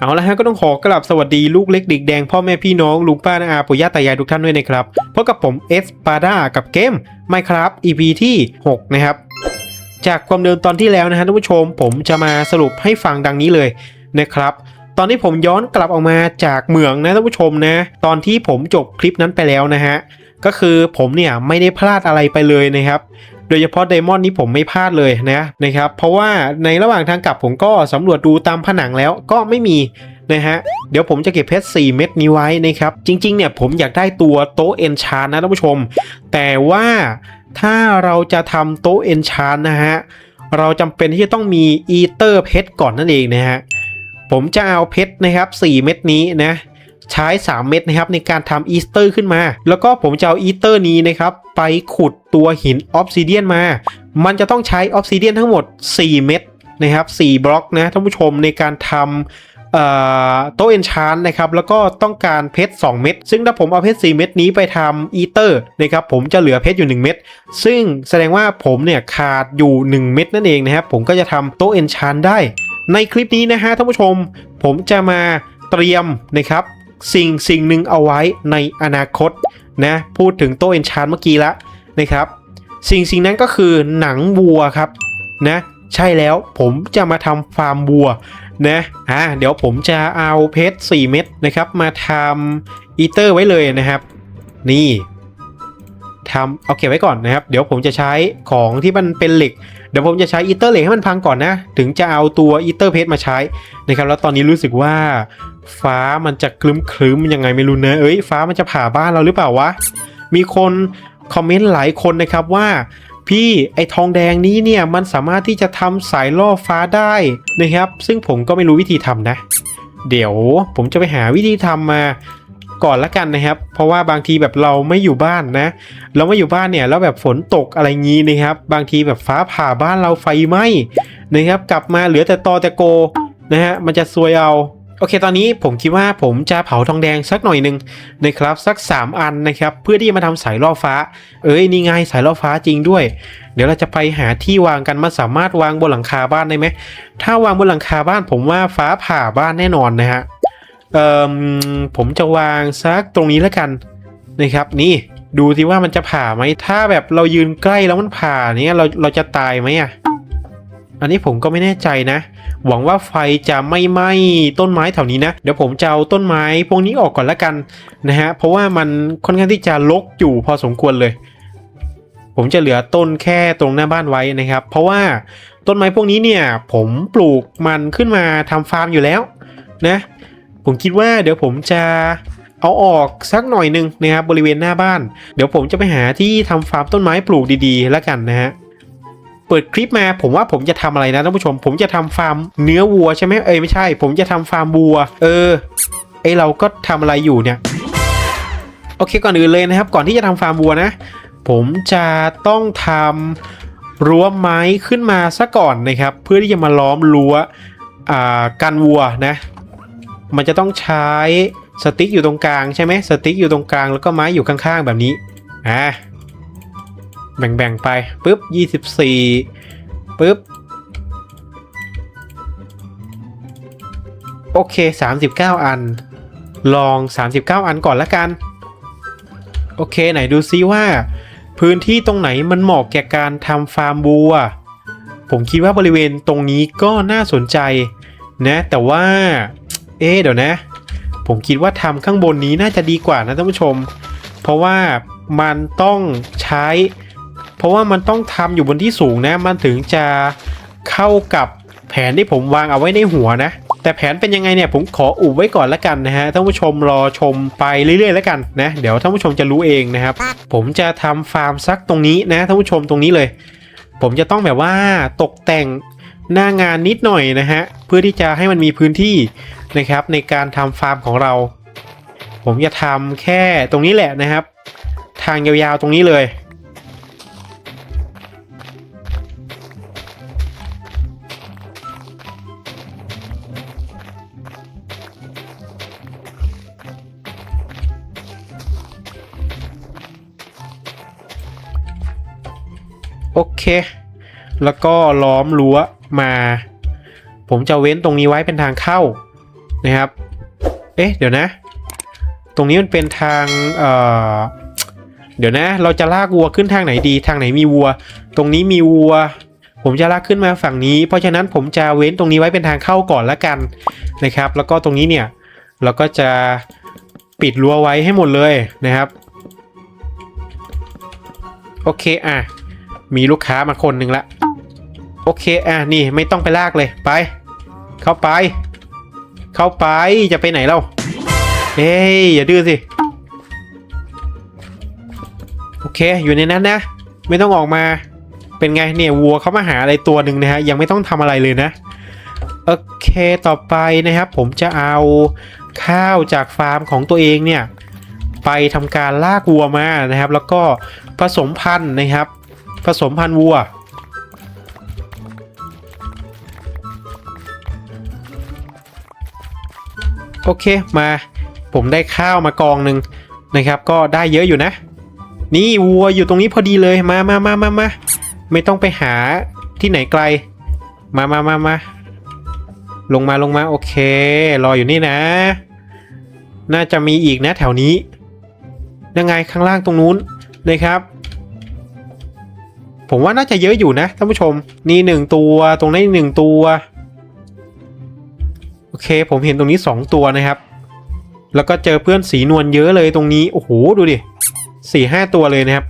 เอาละฮะก็ต้องขอกราบสวัสดีลูกเล็กเด็กแดงพ่อแม่พี่น้องลุงป้านาอาปู่ย่าตายายทุกท่านด้วยนะครับพบกับผมเอสปาดากับเกม Minecraft EP ที่ 6 นะครับ จากความเดิมตอนที่แล้วนะฮะท่านผู้ชมผมจะมาสรุปให้ฟังดังนี้เลยนะครับ ตอนที่ผมย้อนกลับออกมาจากเหมืองนะท่านผู้ชมนะ ตอนที่ผมจบคลิปนั้นไปแล้วนะฮะก็คือผมเนี่ยไม่ได้พลาดอะไรไปเลยนะครับ โดยเฉพาะไดมอนด์นี้ผมไม่พลาดเลยนะนะครับ เพราะว่าในระหว่างทางกลับผมก็สำรวจดูตามผนังแล้วก็ไม่มีนะฮะเดี๋ยวผมจะเก็บเพชร 4 เม็ดนี้ไว้นะครับ จริงๆเนี่ยผมอยากได้ตัวโต๊ะเอนชานนะท่านผู้ชม แต่ว่าถ้าเราจะทำโต๊ะเอนชานนะฮะ เราจำเป็นที่จะต้องมีอีเตอร์เพชรก่อนนั่นเองนะฮะ ผมจะเอาเพชรนะครับ 4 เม็ดนี้นะ ใช้ 3 เม็ดนะครับในการทำอีสเตอร์ขึ้นมา แล้วก็ผมจะเอาอีสเตอร์นี้นะครับไปขุดตัวหินออฟซิเดียนมา มันจะต้องใช้ออฟซิเดียนทั้งหมด 4 เม็ดนะครับ4บล็อกนะท่านผู้ชมในการทำโต๊ะเอนชานนะครับแล้วก็ต้องการเพชร 2 เม็ดซึ่งถ้าผมเอาเพชร 4 เม็ดนี้ไปทำอีเตอร์นะครับผมจะเหลือเพชรอยู่ 1 เม็ดซึ่งแสดงว่าผมเนี่ยขาดอยู่ 1 เม็ดนั่นเองนะครับผมก็จะทำโต๊ะเอนชานได้ ในคลิปนี้นะฮะท่านผู้ชม ผมจะมาเตรียมนะครับ สิ่งสิ่งหนึ่งเอาไว้ในอนาคตนะพูดถึงโตเอนชานเมื่อกี้ละนะครับสิ่งสิ่งนั้นก็คือหนังวัวครับนะใช่แล้วผมจะมาทำฟาร์มวัวนะอ่าเดี๋ยวผมจะเอาเพชร4เม็ดนะครับมาทำอีเตอร์ไว้เลยนะครับ นี่ ทำเอาเก็บไว้ก่อนนะครับ เดี๋ยวผมจะใช้ของที่มันเป็นเหล็ก เดี๋ยวผมจะใช้อีเตอร์เหล็กให้มันพังก่อนนะ ถึงจะเอาตัวอีเตอร์เพชรมาใช้นะครับ แล้วตอนนี้รู้สึกว่าฟ้ามันจะคลึ้มคลึ้มๆยังไงไม่รู้เนะเอ้ยฟ้ามันจะผ่าบ้านเราหรือเปล่าวะ มีคนคอมเมนต์หลายคนนะครับว่าพี่ไอทองแดงนี้เนี่ยมันสามารถที่จะทำสายล่อฟ้าได้นะครับ ซึ่งผมก็ไม่รู้วิธีทำนะ เดี๋ยวผมจะไปหาวิธีทำมา ก่อนละกันนะครับ เพราะว่าบางทีแบบเราไม่อยู่บ้านนะ เราไม่อยู่บ้านเนี่ยแล้วแบบฝนตกอะไรงี้นะครับ บางทีแบบฟ้าผ่าบ้านเราไฟไหม้นะครับ กลับมาเหลือแต่ตอแต่โกนะฮะมันจะซวยเอาโอเค ตอนนี้ผมคิดว่าผมจะเผาทองแดงสักหน่อยหนึ่งนะครับสัก 3 อันนะครับ เพื่อที่จะมาทำสายล่อฟ้า เอ้ยนี่ไงสายล่อฟ้าจริงด้วย เดี๋ยวเราจะไปหาที่วางกันมาสามารถวางบนหลังคาบ้านได้ไหมถ้าวางบนหลังคาบ้านผมว่าฟ้าผ่าบ้านแน่นอนนะฮะ เอ่อผมจะวางสักตรงนี้แล้วกันนะครับนี่ดูสิว่ามันจะผ่าไหมถ้าแบบเรายืนใกล้แล้วมันผ่าเนี่ยเราเราจะตายไหมอะอันนี้ผมก็ไม่แน่ใจนะ หวังว่าไฟจะไม่ไหม้ต้นไม้แถวนี้นะ เดี๋ยวผมจะเอาต้นไม้พวกนี้ออกก่อนละกันนะฮะเพราะว่ามันค่อนข้างที่จะรกอยู่พอสมควรเลย ผมจะเหลือต้นแค่ตรงหน้าบ้านไว้นะครับ เพราะว่าต้นไม้พวกนี้เนี่ย ผมปลูกมันขึ้นมาทำฟาร์มอยู่แล้วนะ ผมคิดว่าเดี๋ยวผมจะเอาออกสักหน่อยหนึ่งนะครับบริเวณหน้าบ้าน เดี๋ยวผมจะไปหาที่ทำฟาร์มต้นไม้ปลูกดีๆ แล้วกันนะฮะเปิดคลิปมาผมว่าผมจะทำอะไรนะท่านผู้ชม ผมจะทำฟาร์มเนื้อวัวใช่ไหมเอ้ยไม่ใช่ ผมจะทำฟาร์มวัว เออไอเราก็ทำอะไรอยู่เนี่ยโอเคก่อนอื่นเลยนะครับ ก่อนที่จะทำฟาร์มวัวนะ ผมจะต้องทำรั้วไม้ขึ้นมาซะก่อนนะครับ เพื่อที่จะมาล้อมรั้วอ่ากันวัวนะ มันจะต้องใช้สติ๊กอยู่ตรงกลางใช่ไหมสติ๊กอยู่ตรงกลางแล้วก็ไม้อยู่ข้างๆแบบนี้อ่าแบ่งๆไปปุ๊บ24ปุ๊บโอเค 39 อัน ลอง 39 อันก่อนละกัน โอเค ไหนดูซิว่า พื้นที่ตรงไหนมันเหมาะแก่การทำฟาร์มบัว ผมคิดว่าบริเวณตรงนี้ก็น่าสนใจนะ แต่ว่า เอ๊เดี๋ยวนะ ผมคิดว่าทำข้างบนนี้น่าจะดีกว่านะท่านผู้ชม เพราะว่ามันต้องใช้ เพราะว่ามันต้องทำอยู่บนที่สูงนะ มันถึงจะเข้ากับแผนที่ผมวางเอาไว้ในหัวนะ แต่แผนเป็นยังไงเนี่ยผมขออุบไว้ก่อนละกันนะฮะท่านผู้ชมรอชมไปเรื่อยๆแล้วกันนะ เดี๋ยวท่านผู้ชมจะรู้เองนะครับ ผมจะทำฟาร์มซักตรงนี้นะท่านผู้ชมตรงนี้เลย ผมจะต้องแบบว่าตกแต่งหน้างานนิดหน่อยนะฮะเพื่อที่จะให้มันมีพื้นที่ นะครับ ในการทำฟาร์มของเรา ผมจะทำแค่ตรงนี้แหละนะครับ ทางยาวๆตรงนี้เลยโอเค แล้วก็ล้อมรั้วมา ผมจะเว้นตรงนี้ไว้เป็นทางเข้า นะครับ เอ๊ะ เดี๋ยวนะ ตรงนี้มันเป็นทาง เอ่อ เดี๋ยวนะ เราจะลากวัวขึ้นทางไหนดี ทางไหนมีวัว ตรงนี้มีวัว ผมจะลากขึ้นมาฝั่งนี้ เพราะฉะนั้นผมจะเว้นตรงนี้ไว้เป็นทางเข้าก่อนละกันนะครับ แล้วก็ตรงนี้เนี่ย เราก็จะปิดรั้วไว้ให้หมดเลยนะครับโอเคอะมีลูกค้ามาคนหนึ่งละ โอเคอะนี่ไม่ต้องไปลากเลยไป เข้าไป เข้าไปจะไปไหนเราเฮ้ยอย่าดื้อสิ โอเคอยู่ในนั้นนะ ไม่ต้องออกมาเป็นไงเนี่ยวัวเขามาหาอะไรตัวหนึ่งนะฮะยังไม่ต้องทำอะไรเลยนะโอเคต่อไปนะครับผมจะเอาข้าวจากฟาร์มของตัวเองเนี่ยไปทำการลากวัวมานะครับ แล้วก็ผสมพันธุ์นะครับ ผสมพันธุ์วัว โอเคมา ผมได้ข้าวมากองหนึ่งนะครับ ก็ได้เยอะอยู่นะ นี่วัวอยู่ตรงนี้พอดีเลยมามามามามาไม่ต้องไปหาที่ไหนไกล มามามามาลงมาลงมาโอเค รออยู่นี่นะ น่าจะมีอีกนะแถวนี้ยังไงข้างล่างตรงนู้นนะครับ ผมว่าน่าจะเยอะอยู่นะท่านผู้ชม นี่หนึ่งตัวตรงนี้หนึ่งตัว อเค ผมเห็นตรงนี้สองตัวนะครับ แล้วก็เจอเพื่อนสีนวลเยอะเลยตรงนี้ โอ้โห ดูดิสี่ห้าตัวเลยนะครับ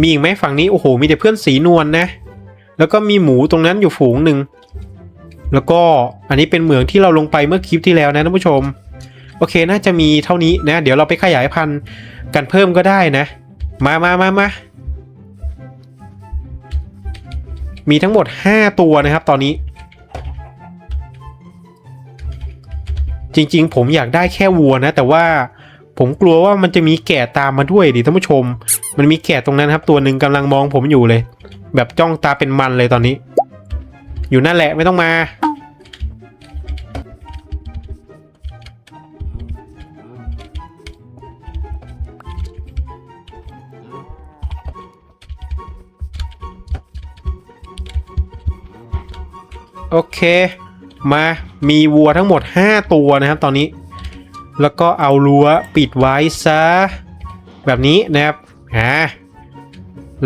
มีอีกไหมฝั่งนี้ โอ้โห มีแต่เพื่อนสีนวลนะ แล้วก็มีหมูตรงนั้นอยู่ฝูงหนึ่ง แล้วก็อันนี้เป็นเหมืองที่เราลงไปเมื่อคลิปที่แล้วนะท่านผู้ชม โอเค น่าจะมีเท่านี้นะ เดี๋ยวเราไปขยายพันธุ์กันเพิ่มก็ได้นะ มามามามามีทั้งหมด 5 ตัวนะครับ ตอนนี้ จริง ๆ ผมอยากได้แค่วัวนะ แต่ว่าผมกลัวว่ามันจะมีแกะตามมาด้วยดิท่านผู้ชม มันมีแกะตรงนั้นครับ ตัวหนึ่งกำลังมองผมอยู่เลย แบบจ้องตาเป็นมันเลยตอนนี้ อยู่นั่นแหละไม่ต้องมาโอเค มา มีวัวทั้งหมด 5 ตัวนะครับตอนนี้ แล้วก็เอารั้วปิดไว้ซะ แบบนี้นะครับอ่า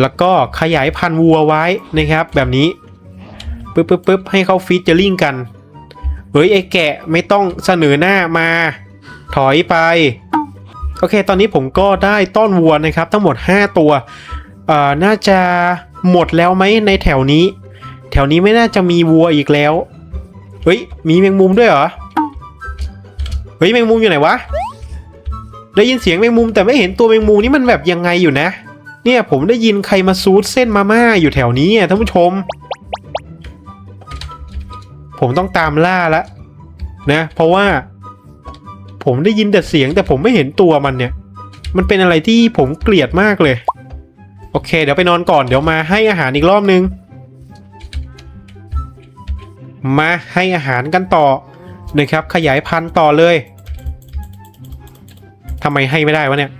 แล้วก็ขยายพันธุ์วัวไว้นะครับแบบนี้ปึ๊บปึ๊บปึ๊บให้เขาฟีเจอริงกันเฮ้ยไอ้แกะไม่ต้องเสนอหน้ามา ถอยไป โอเค ตอนนี้ผมก็ได้ต้อนวัวนะครับ ทั้งหมด 5 ตัวเอ่อน่าจะหมดแล้วไหมในแถวนี้ แถวนี้ไม่น่าจะมีวัวอีกแล้ว เฮ้ย มีแมงมุมด้วยเหรอ เฮ้ยแมงมุมอยู่ไหนวะ ได้ยินเสียงแมงมุมแต่ไม่เห็นตัวแมงมุมนี่มันแบบยังไงอยู่นะ เนี่ยผมได้ยินใครมาซูดเส้นมาม่าอยู่แถวนี้อะท่านผู้ชม ผมต้องตามล่าละนะ เพราะว่า ผมได้ยินแต่เสียงแต่ผมไม่เห็นตัวมันเนี่ย มันเป็นอะไรที่ผมเกลียดมากเลย โอเค เดี๋ยวไปนอนก่อนเดี๋ยวมาให้อาหารอีกรอบนึง มาให้อาหารกันต่อนะครับขยายพันธุ์ต่อเลยทำไมให้ไม่ได้วะเนี่ย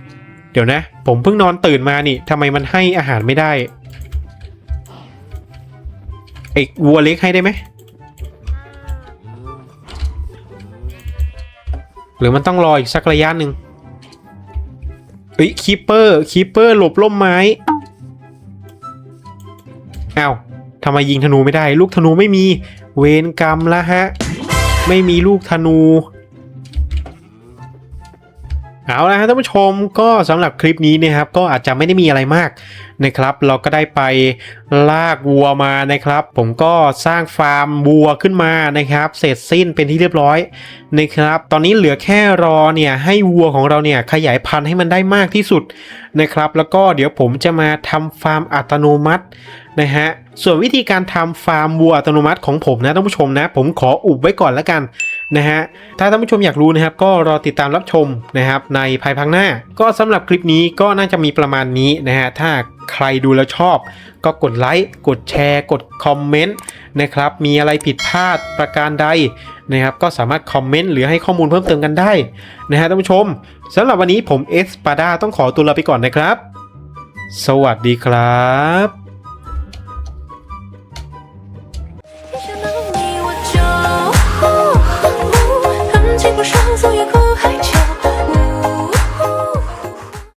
เดี๋ยวนะ ผมเพิ่งนอนตื่นมานี่ทำไมมันให้อาหารไม่ได้ไอ้วัวเล็กให้ได้ไหมหรือมันต้องรออีกสักระยะหนึ่งเฮ้ยคีเปอร์คีเปอร์หลบล่มไม้อ้าว ทำไมยิงธนูไม่ได้ ลูกธนูไม่มี เวรกรรมละฮะ ไม่มีลูกธนู เอาละฮะท่านผู้ชมก็สำหรับคลิปนี้นะครับ ก็อาจจะไม่ได้มีอะไรมากนะครับ เราก็ได้ไปลากวัวมานะครับ ผมก็สร้างฟาร์มวัวขึ้นมานะครับ เสร็จสิ้นเป็นที่เรียบร้อยนะครับ ตอนนี้เหลือแค่รอเนี่ยให้วัวของเราเนี่ยขยายพันธุ์ให้มันได้มากที่สุดนะครับ แล้วก็เดี๋ยวผมจะมาทำฟาร์มอัตโนมัติ นะฮะ ส่วนวิธีการทำฟาร์มวัวอัตโนมัติของผมนะท่านผู้ชมนะ ผมขออุบไว้ก่อนแล้วกันนะฮะ ถ้าท่านผู้ชมอยากรู้นะครับ ก็รอติดตามรับชมนะครับในภายภาคหน้า ก็สำหรับคลิปนี้ก็น่าจะมีประมาณนี้นะฮะ ถ้าใครดูแล้วชอบ ก็กดไลค์ กดแชร์ กดคอมเมนต์นะครับ มีอะไรผิดพลาดประการใดนะครับ ก็สามารถคอมเมนต์หรือให้ข้อมูลเพิ่มเติมกันได้นะฮะท่านผู้ชมสำหรับวันนี้ผมเอสปาดาต้องขอตัวลาไปก่อนนะครับ สวัสดีครับ